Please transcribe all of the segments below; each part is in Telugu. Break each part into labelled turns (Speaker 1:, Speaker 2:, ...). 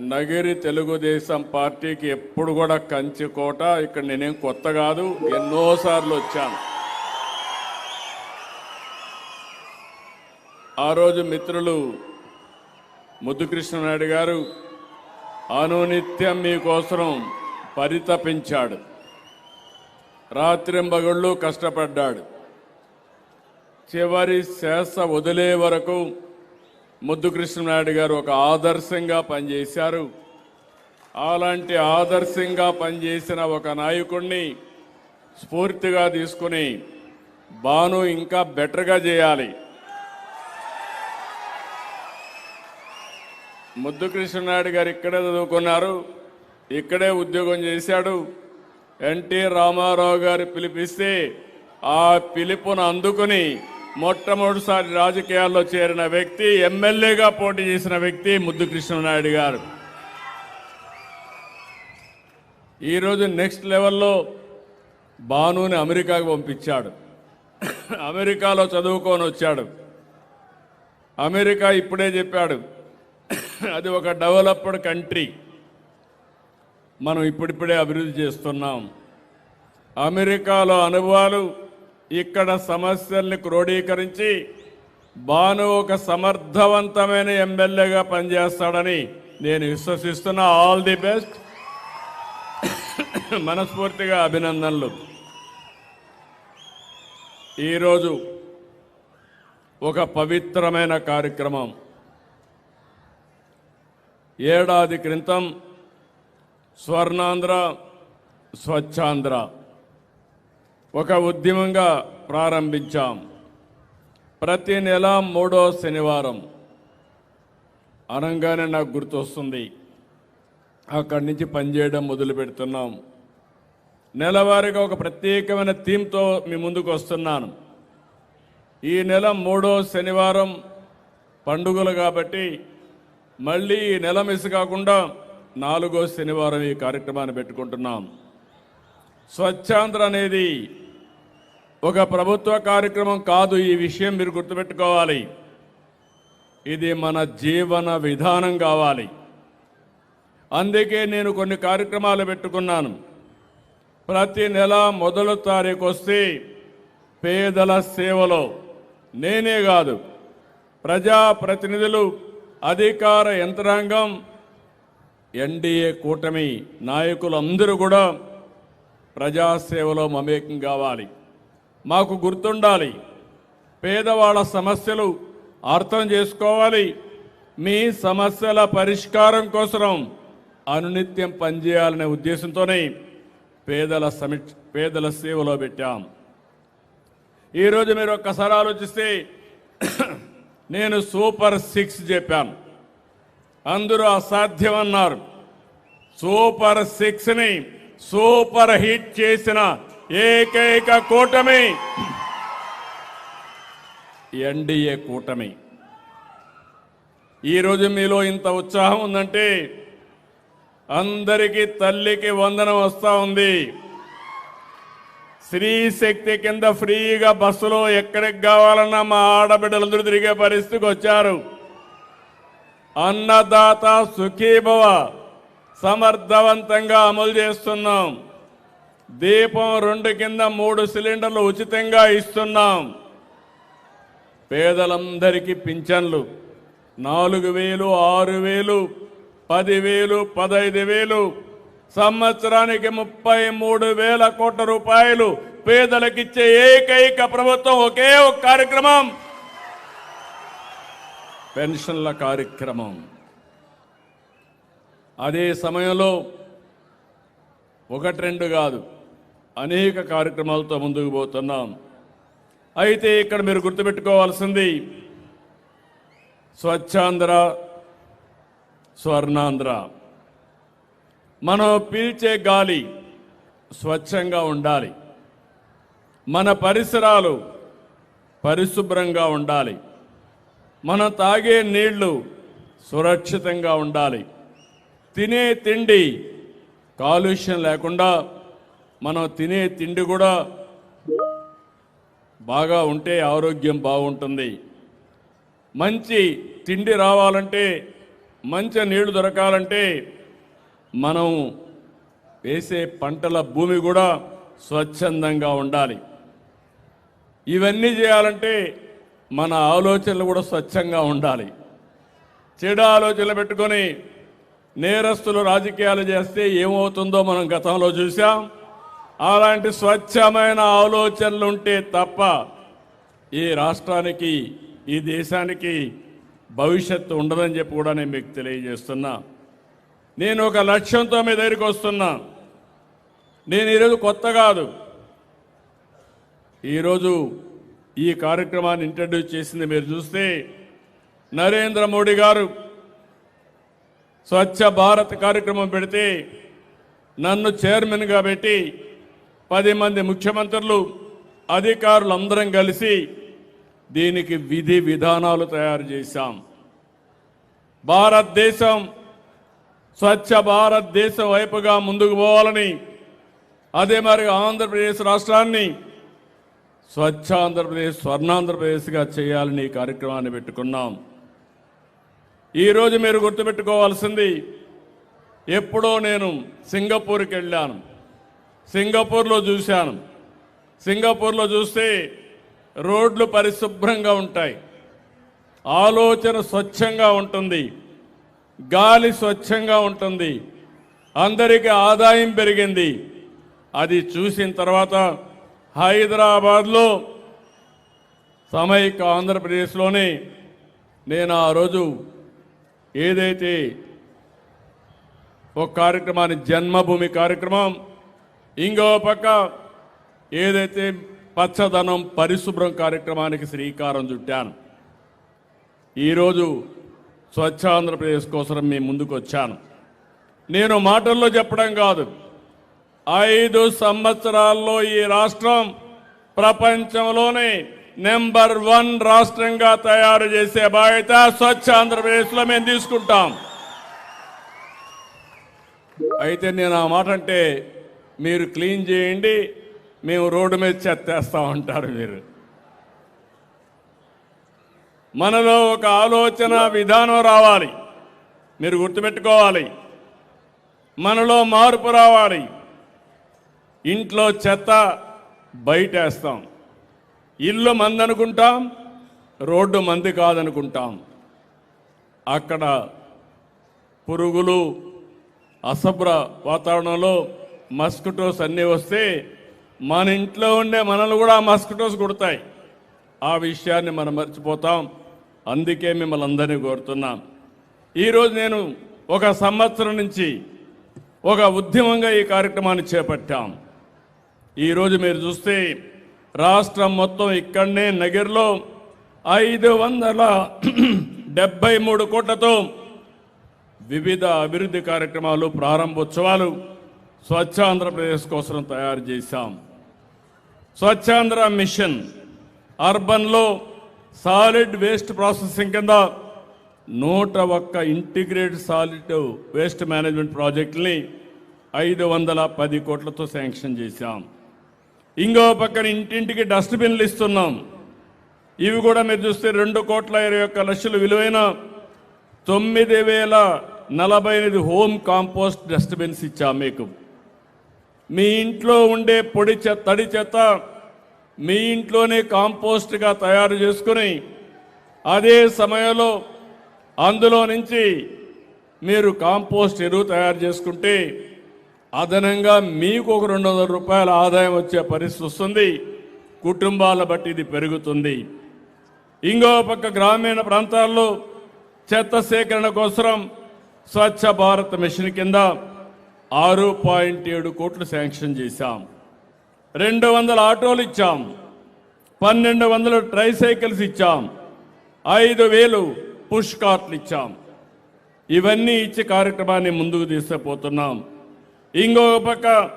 Speaker 1: నగిరి తెలుగుదేశం పార్టీకి ఎప్పుడు కూడా కంచి కోట. ఇక్కడ నేనేం కొత్త కాదు ఎన్నోసార్లు వచ్చాను. ఆ రోజు మిత్రులు ముద్దుకృష్ణనాయుడు గారు అనునిత్యం మీకోసం పరితపించాడు. రాత్రింబగళ్ళు కష్టపడ్డాడు. చివరి శేష వదిలే వరకు ముద్దు కృష్ణనాయుడు గారు ఒక ఆదర్శంగా పనిచేశారు. అలాంటి ఆదర్శంగా పనిచేసిన ఒక నాయకుడిని స్ఫూర్తిగా తీసుకుని బాను ఇంకా బెటర్గా చేయాలి. ముద్దు కృష్ణనాయుడు గారు ఇక్కడే చదువుకున్నారు. ఇక్కడే ఉద్యోగం చేశాడు. ఎన్టీ రామారావు గారు పిలిపిస్తే ఆ పిలుపును అందుకుని మొట్టమొదటిసారి రాజకీయాల్లో చేరిన వ్యక్తి ఎమ్మెల్యేగా పోటీ చేసిన వ్యక్తి ముద్దు కృష్ణనాయుడు గారు. ఈరోజు నెక్స్ట్ లెవెల్లో భానుని అమెరికాకు పంపించాడు. అమెరికాలో చదువుకొని వచ్చాడు. అమెరికా ఇప్పుడే చెప్పాడు అది ఒక డెవలప్డ్ కంట్రీ. మనం ఇప్పుడిప్పుడే అభివృద్ధి చేస్తున్నాం. అమెరికాలో అనుభవాలు ఇక్కడ సమస్యల్ని క్రోడీకరించి బాను ఒక సమర్థవంతమైన ఎమ్మెల్యేగా పనిచేస్తాడని నేను విశ్వసిస్తున్నా ఆల్ ది బెస్ట్. మనస్ఫూర్తిగా అభినందనలు. ఈరోజు ఒక పవిత్రమైన కార్యక్రమం. ఏడాది క్రితం స్వర్ణాంధ్ర స్వచ్ఛాంధ్ర. ఒక ఉద్యమంగా ప్రారంభించాం. ప్రతి నెల మూడో శనివారం. అనగానే నాకు గుర్తొస్తుంది. అక్కడి నుంచి పనిచేయడం మొదలు పెడుతున్నాం. నెలవారీగా ఒక ప్రత్యేకమైన థీమ్తో మీ ముందుకు వస్తున్నాను. ఈ నెల మూడో శనివారం పండుగలు కాబట్టి మళ్ళీ ఈ నెల మిస్ కాకుండా నాలుగో శనివారం ఈ కార్యక్రమాన్ని పెట్టుకుంటున్నాం. స్వచ్ఛాంధ్ర అనేది ఒక ప్రభుత్వ కార్యక్రమం కాదు ఈ విషయం మీరు గుర్తుపెట్టుకోవాలి. ఇది మన జీవన విధానం కావాలి. అందుకే నేను కొన్ని కార్యక్రమాలు పెట్టుకున్నాను. ప్రతి నెల మొదలు తారీఖు వస్తే పేదల సేవలో నేనే కాదు ప్రజాప్రతినిధులు అధికార యంత్రాంగం ఎన్డీఏ కూటమి నాయకులందరూ కూడా ప్రజాసేవలో మమేకం కావాలి. మాకు గుర్తుండాలి. పేదవాళ్ళ సమస్యలు అర్థం చేసుకోవాలి. మీ సమస్యల పరిష్కారం కోసం అనునిత్యం పనిచేయాలనే ఉద్దేశంతోనే పేదల సమీక్ష పేదల సేవలో పెట్టాం. ఈరోజు మీరు ఒక్కసారి ఆలోచిస్తే నేను సూపర్ సిక్స్ చెప్పాను. అందరూ అసాధ్యం అన్నారు సూపర్ సిక్స్ని సూపర్ హిట్ చేసిన ఏకైక కూటమి. ఎన్డీఏ కూటమి. ఈరోజు మీలో ఇంత ఉత్సాహం ఉందంటే అందరికీ తల్లికి వందనం వస్తూ ఉంది. స్త్రీ శక్తి కింద ఫ్రీగా బస్సులో ఎక్కడికి కావాలన్నా మా ఆడబిడ్డలందరూ తిరిగే పరిస్థితికి వచ్చారు. అన్నదాత సుఖీభవ సమర్థవంతంగా అమలు చేస్తున్నాం. దీపం రెండు కింద మూడు సిలిండర్లు ఉచితంగా ఇస్తున్నాం. పేదలందరికీ పింఛన్లు. నాలుగు వేలు ఆరు వేలు పదివేలు పదైదు వేలు. సంవత్సరానికి ముప్పై మూడు వేల కోట్ల రూపాయలు పేదలకిచ్చే ఏకైక ప్రభుత్వం ఒకే ఒక కార్యక్రమం. పెన్షన్ల కార్యక్రమం. అదే సమయంలో ఒకటి రెండు కాదు. అనేక కార్యక్రమాలతో ముందుకు పోతున్నాం. అయితే ఇక్కడ మీరు గుర్తుపెట్టుకోవాల్సింది స్వచ్ఛాంధ్ర స్వర్ణాంధ్ర. మనం పీల్చే గాలి స్వచ్ఛంగా ఉండాలి. మన పరిసరాలు పరిశుభ్రంగా ఉండాలి. మనం తాగే నీళ్ళు సురక్షితంగా ఉండాలి. తినే తిండి కాలుష్యం లేకుండా మనం తినే తిండి కూడా బాగా ఉంటే ఆరోగ్యం బాగుంటుంది. మంచి తిండి రావాలంటే మంచి నీళ్ళు దొరకాలంటే మనం వేసే పంటల భూమి కూడా స్వచ్ఛందంగా ఉండాలి. ఇవన్నీ చేయాలంటే మన ఆలోచనలు కూడా స్వచ్ఛంగా ఉండాలి. చెడు ఆలోచనలు పెట్టుకొని నేరస్తులు రాజకీయాలు చేస్తే ఏమవుతుందో మనం గతంలో చూసాం అలాంటి స్వచ్ఛమైన ఆలోచనలు ఉంటే తప్ప ఈ రాష్ట్రానికి ఈ దేశానికి భవిష్యత్తు ఉండదని చెప్పి కూడా నేను మీకు తెలియజేస్తున్నా. నేను ఒక లక్ష్యంతో మీ దగ్గరికి వస్తున్నా. నేను ఈరోజు కొత్త కాదు. ఈరోజు ఈ కార్యక్రమాన్ని ఇంట్రడ్యూస్ చేసింది మీరు చూస్తే నరేంద్ర మోడీ గారు స్వచ్ఛ భారత్ కార్యక్రమం పెడితే నన్ను చైర్మన్గా పెట్టి పది మంది ముఖ్యమంత్రులు అధికారులు అందరం కలిసి దీనికి విధి విధానాలు తయారు చేశాం. భారతదేశం స్వచ్ఛ భారతదేశం వైపుగా ముందుకు పోవాలని అదే మరి ఆంధ్రప్రదేశ్ రాష్ట్రాన్ని స్వచ్ఛ ఆంధ్రప్రదేశ్ స్వర్ణాంధ్రప్రదేశ్గా చేయాలని ఈ కార్యక్రమాన్ని పెట్టుకున్నాం. ఈరోజు మీరు గుర్తుపెట్టుకోవాల్సింది ఎప్పుడో నేను సింగపూర్కి వెళ్ళాను. సింగపూర్లో చూశాను. సింగపూర్లో చూస్తే రోడ్లు పరిశుభ్రంగా ఉంటాయి. ఆలోచన స్వచ్ఛంగా ఉంటుంది. గాలి స్వచ్ఛంగా ఉంటుంది. అందరికీ ఆదాయం పెరిగింది. అది చూసిన తర్వాత హైదరాబాద్లో సమైక ఆంధ్రప్రదేశ్లోనే నేను ఆ రోజు ఏదైతే ఒక కార్యక్రమాన్ని జన్మభూమి కార్యక్రమం ఇంకో పక్క ఏదైతే పచ్చదనం పరిశుభ్రం కార్యక్రమానికి శ్రీకారం చుట్టాను ఈరోజు స్వచ్ఛ ఆంధ్రప్రదేశ్ కోసం మీ ముందుకు వచ్చాను నేను మాటల్లో చెప్పడం కాదు ఐదు సంవత్సరాల్లో ఈ రాష్ట్రం ప్రపంచంలోనే నెంబర్ వన్ రాష్ట్రంగా తయారు చేసే బాధ్యత స్వచ్ఛ ఆంధ్రప్రదేశ్లో మేము తీసుకుంటాం. అయితే నేను ఆ మాట అంటే మీరు క్లీన్ చేయండి మేము రోడ్డు మీద చెత్తేస్తాం ఉంటారు మీరు. మనలో ఒక ఆలోచన విధానం రావాలి. మీరు గుర్తుపెట్టుకోవాలి. మనలో మార్పు రావాలి. ఇంట్లో చెత్త బయటేస్తాం. ఇల్లు మందనుకుంటాం రోడ్డు మంది కాదనుకుంటాం. అక్కడ పురుగులు అసభ్ర వాతావరణంలో మస్కిటోస్ అన్నీ వస్తే మన ఇంట్లో ఉండే మనల్ని కూడా మస్కిటోస్ కుడతాయి. ఆ విషయాన్ని మనం మర్చిపోతాం. అందుకే మిమ్మల్ని అందరినీ కోరుతున్నాం. ఈరోజు నేను ఒక సంవత్సరం నుంచి ఒక ఉద్యమంగా ఈ కార్యక్రమాన్ని చేపట్టాం. ఈరోజు మీరు చూస్తే రాష్ట్రం మొత్తం ఇక్కడనే నగర్లో ఐదు వందల డెబ్బై మూడు కోట్లతో వివిధ అభివృద్ధి కార్యక్రమాలు ప్రారంభోత్సవాలు స్వచ్ఛ ఆంధ్రప్రదేశ్ కోసం తయారు చేశాం. స్వచ్ఛాంధ్ర మిషన్ అర్బన్లో సాలిడ్ వేస్ట్ ప్రాసెసింగ్ కింద నూట ఒక్క ఇంటిగ్రేటెడ్ సాలిడ్ వేస్ట్ మేనేజ్మెంట్ ప్రాజెక్టుని ఐదు వందల పది కోట్లతో శాంక్షన్ చేశాం. ఇంకో పక్కన ఇంటింటికి డస్ట్బిన్లు ఇస్తున్నాం. ఇవి కూడా మీరు చూస్తే రెండు కోట్ల ఇరవై ఒక్క లక్షలు విలువైన తొమ్మిది వేల నలభై ఎనిమిది హోమ్ కాంపోస్ట్ డస్ట్బిన్స్ ఇచ్చాం మీకు. మీ ఇంట్లో ఉండే పొడి చెత్త తడి చెత్త మీ ఇంట్లోనే కాంపోస్ట్గా తయారు చేసుకుని అదే సమయంలో అందులో నుంచి మీరు కాంపోస్ట్ ఎరువు తయారు చేసుకుంటే అదనంగా మీకు ఒక రెండు వందల రూపాయల ఆదాయం వచ్చే పరిస్థితి వస్తుంది. కుటుంబాల బట్టి ఇది పెరుగుతుంది. ఇంకో పక్క గ్రామీణ ప్రాంతాల్లో చెత్త సేకరణ కోసం స్వచ్ఛ భారత్ మిషన్ కింద ఆరు పాయింట్ ఏడు కోట్లు శాంక్షన్ చేశాం. రెండు వందల ఆటోలు ఇచ్చాం. పన్నెండు వందల ట్రైసైకిల్స్ ఇచ్చాం. ఐదు వేలు పుష్ కార్ట్లు ఇచ్చాం. ఇవన్నీ ఇచ్చి కార్యక్రమాన్ని ముందుకు తీసుకుపోతున్నాం. ఇంకో పక్క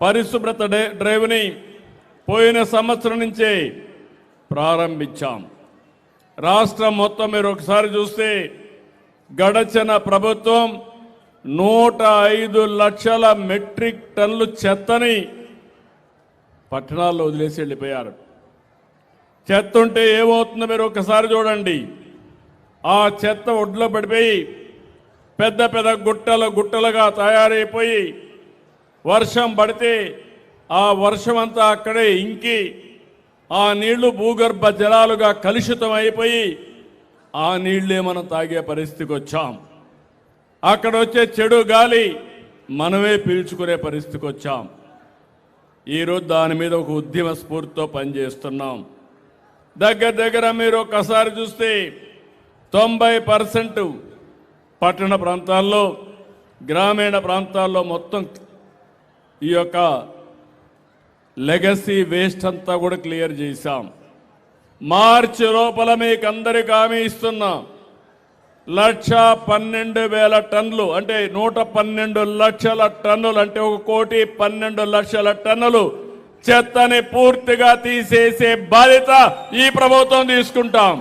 Speaker 1: పరిశుభ్రత డ్రైవ్ని పోయిన సంవత్సరం నుంచే ప్రారంభించాం. రాష్ట్రం మొత్తం మీరు ఒకసారి చూస్తే గడచిన ప్రభుత్వం నూట ఐదు లక్షల మెట్రిక్ టన్నులు చెత్తని పట్టణాల్లో వదిలేసి వెళ్ళిపోయారు. చెత్త ఉంటే ఏమవుతుందో మీరు ఒకసారి చూడండి. ఆ చెత్త ఒడ్లో పడిపోయి పెద్ద పెద్ద గుట్టలు గుట్టలుగా తయారైపోయి వర్షం పడితే ఆ వర్షం అంతా అక్కడే ఇంకి ఆ నీళ్ళు భూగర్భ జలాలుగా కలుషితం అయిపోయి ఆ నీళ్ళే మనం తాగే పరిస్థితికి వచ్చాం. అక్కడ వచ్చే చెడు గాలి మనమే పీల్చుకునే పరిస్థితికి వచ్చాం. ఈరోజు దాని మీద ఒక ఉద్యమ స్ఫూర్తితో పనిచేస్తున్నాం. దగ్గర దగ్గర మీరు ఒక్కసారి చూస్తే తొంభై పర్సెంట్ పట్టణ ప్రాంతాల్లో గ్రామీణ ప్రాంతాల్లో మొత్తం ఈ యొక్క లెగసీ వేస్ట్ అంతా కూడా క్లియర్ చేశాం. మార్చి లోపల మీకు అందరికీ హామీ ఇస్తున్నాం. లక్ష పన్నెండు వేల టన్నులు అంటే నూట పన్నెండు లక్షల టన్నులు అంటే ఒక కోటి పన్నెండు లక్షల టన్నులు చెత్తని పూర్తిగా తీసేసే బాధ్యత ఈ ప్రభుత్వం తీసుకుంటాం.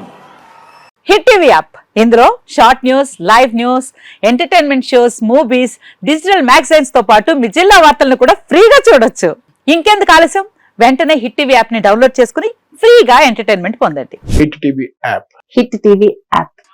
Speaker 2: Hit TV app. ఇందులో short news live news entertainment shows movies digital మ్యాగజైన్స్తో పాటు మీ జిల్లా వార్తలను కూడా ఫ్రీగా చూడొచ్చు. ఇంకెందుకు ఆలస్యం? వెంటనే హిట్ టీవీ యాప్ని డౌన్లోడ్ చేసుకుని ఫ్రీగా ఎంటర్టైన్మెంట్ పొందండి.
Speaker 3: Hit TV app.
Speaker 2: Hit TV app.